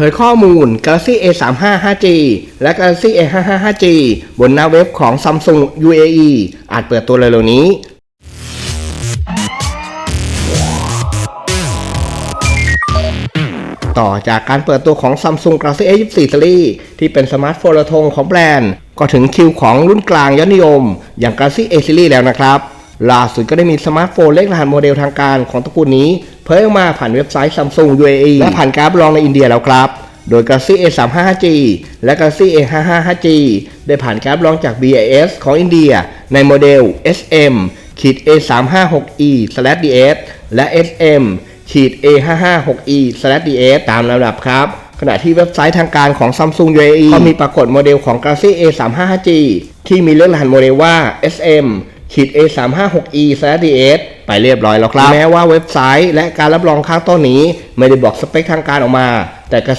ผยข้อมูล Galaxy A35 5G และ Galaxy A55 5G บนหน้าเว็บของ Samsung UAE อาจเปิดตัวเร็วๆนี้ ต่อจากการเปิดตัวของ Samsung Galaxy A24 Series ที่เป็นสมาร์ทโฟนระทงของแบรนด์ ก็ถึงคิวของรุ่นกลางยอดนิยม อย่าง Galaxy A Series แล้วนะครับ ล่าสุดก็ได้มีสมาร์ทโฟนเลขรหัสโมเดลทางการของตระกูลนี้ เผยออกมาผ่านเว็บไซต์ Samsung UAE และผ่านการรับรองในอินเดียแล้วครับ โดย Galaxy A35 5G และ Galaxy A55 5G ได้ผ่านการรับรองจาก BIS ของอินเดีย ในโมเดล SM ขีด A356E /DS และ SM ขีด A556E /DS ตามลำดับครับขณะที่เว็บไซต์ทางการของ Samsung UAE ก็มีปรากฏโมเดลของ Galaxy A355G ที่มีเลขรหัสโมเดลว่า SM ขีด A356E s d s ไปเรียบร้อยแล้วครับ แม้ว่าเว็บไซต์และการรับรองข้างต้นนี้ ไม่ได้บอกสเปคทางการออกมา แต่กระซิ